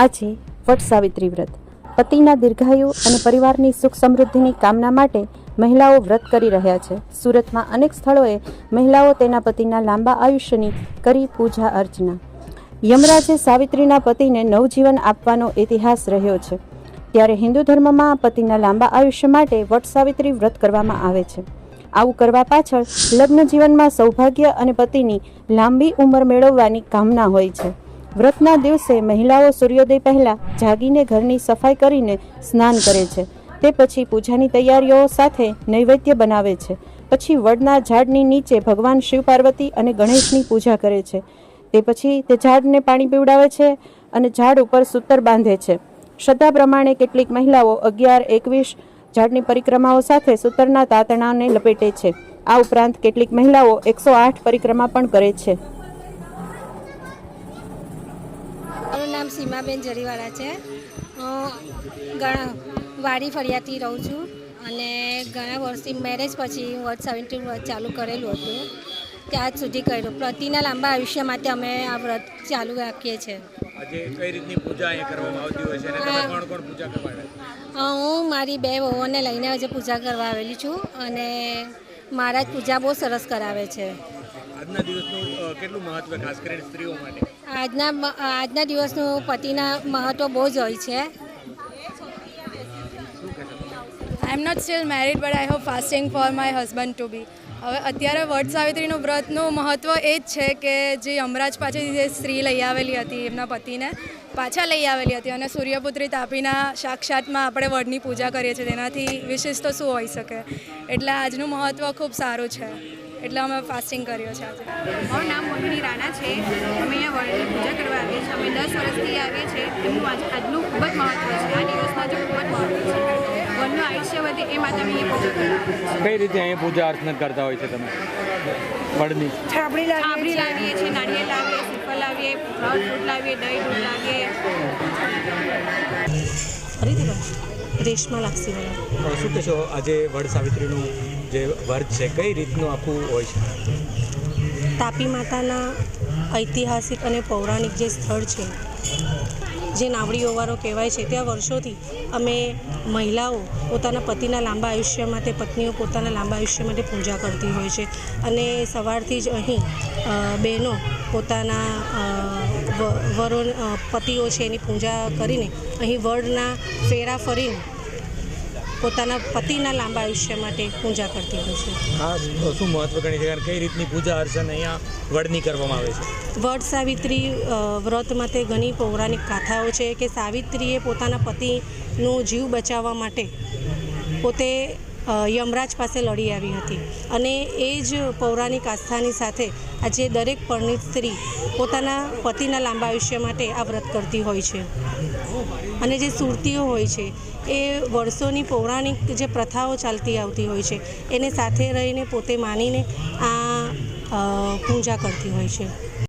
આજે વટ સાવિત્રી વ્રત. પતિના દીર્ઘાયુ અને પરિવારની સુખ સમૃદ્ધિની કામના માટે મહિલાઓ વ્રત કરી રહ્યા છે. સુરતમાં અનેક સ્થળોએ મહિલાઓ તેના પતિના લાંબા આયુષ્યની કરી પૂજા અર્ચના. યમરાજે સાવિત્રીના પતિને નવજીવન આપવાનો ઇતિહાસ રહ્યો છે. ત્યારે હિન્દુ ધર્મમાં પતિના લાંબા આયુષ્ય માટે વટ સાવિત્રી વ્રત કરવામાં આવે છે. આવું કરવા પાછળ લગ્ન જીવનમાં સૌભાગ્ય અને પતિની લાંબી ઉંમર મેળવવાની કામના હોય છે. વ્રતના દિવસે મહિલાઓ સૂર્યોદય પહેલા જાગીને ઘરની સફાઈ કરીને સ્નાન કરે છે. તે પછી પૂજાની તૈયારીઓ સાથે નૈવેદ્ય બનાવે છે. પછી વડના ઝાડની નીચે ભગવાન શિવ પાર્વતી અને ગણેશની પૂજા કરે છે. તે પછી તે ઝાડને પાણી પીવડાવે છે અને ઝાડ ઉપર સૂતર બાંધે છે. શ્રદ્ધા પ્રમાણે કેટલીક મહિલાઓ અગિયાર, એકવીસ ઝાડની પરિક્રમાઓ સાથે સૂતરના તાતણાને લપેટે છે. આ ઉપરાંત કેટલીક મહિલાઓ એકસો આઠ પરિક્રમા પણ કરે છે. નામ સીમાબેન જરીવાળા છે. હું વાડી ફળિયાથી રહું છું અને ઘણા વર્ષથી મેરેજ પછી હું વટ સેવન્ટી વ્રત ચાલુ કરેલું હતું ત્યાં સુધી કર્યું. પ્રતિના લાંબા આયુષ્ય માટે અમે આ વ્રત ચાલુ રાખીએ છીએ. હું. મારી બે વહુઓને લઈને આજે પૂજા કરવા આવેલી છું અને મહારાજ પૂજા બહુ સરસ કરાવે છે. આજના દિવસનું કેટલું મહત્વ ખાસ કરીને સ્ત્રીઓ માટે? આજના આજના દિવસનું પતિના મહત્ત્વ બહુ જ હોય છે. I am not still married but I hope fasting for my husband to be હવે અત્યારે વટ સાવિત્રીનું વ્રતનું મહત્ત્વ એ જ છે કે જે યમરાજ પાસેથી જે સ્ત્રી લઈ આવેલી હતી એમના પતિને પાછા લઈ આવેલી હતી અને સૂર્યપુત્રી તાપીના સાક્ષાતમાં આપણે વડની પૂજા કરીએ છીએ તેનાથી વિશેષ તો શું હોઈ શકે? એટલે આજનું મહત્ત્વ ખૂબ સારું છે. એટલે અમે ફાસ્ટિંગ કર્યો છે આજે. મારું નામ મોહિની રાણા છે. અમે પૂજા કરવા આવીએ છીએ. અમે દસ વર્ષથી આવીએ છીએ. એમનું આજ આજનું ખૂબ જ મહત્ત્વ છે. આ દિવસનું આજે ખૂબ જ મહત્ત્વ છે. વનનું આયુષ્ય વધે એ માટે અમે પૂજા કરવા કઈ રીતે અહીંયા પૂજા અર્ચના કરતા હોય છે તમે? વડની. છાબડી લાવીએ છીએ. નાળિયેર લાવીએ શ્રીફળ લાવીએ ફ્રૂટ લાવીએ દહીં દૂધ લાવીએ. રેશમા લાક્ષીવાલા શું કહેશો આજે વડ સાવિત્રીનું જે વર્ત છે કઈ રીતનું આખું હોય છે? તાપી માતાના ઐતિહાસિક અને પૌરાણિક જે સ્થળ છે, જે નાવડી ઓવારો કહેવાય છે, ત્યાં વર્ષોથી અમે મહિલાઓ પોતાના પતિના લાંબા આયુષ્ય માટે, પત્નીઓ પોતાના લાંબા આયુષ્ય માટે પૂજા કરતી હોય છે. અને સવારથી જ અહીં બહેનો પોતાના વરો પતિઓ છે એની પૂજા કરીને અહીં વડના ફેરા ફરીને પોતાના પતિના લાંબા આયુષ્ય માટે પૂજા કરતી હોય છે. શું મહત્વ ગણી છે કારણ કઈ રીતની પૂજા અર્ચના અહીંયા વડની કરવામાં આવે છે? વડ સાવિત્રી વ્રત માટે ઘણી પૌરાણિક ગાથાઓ છે કે સાવિત્રીએ પોતાના પતિનો જીવ બચાવવા માટે પોતે યમરાજ પાસે લડી આવી હતી. અને એ જ પૌરાણિક આસ્થાની સાથે આજે દરેક પરણિત સ્ત્રી પોતાના પતિના લાંબા આયુષ્ય માટે આ વ્રત કરતી હોય છે. અને જે સુરતીઓ હોય છે, એ વર્ષોની પૌરાણિક જે પ્રથાઓ ચાલતી આવતી હોય છે, એને સાથે રહીને પોતે માનીને આ પૂજા કરતી હોય છે.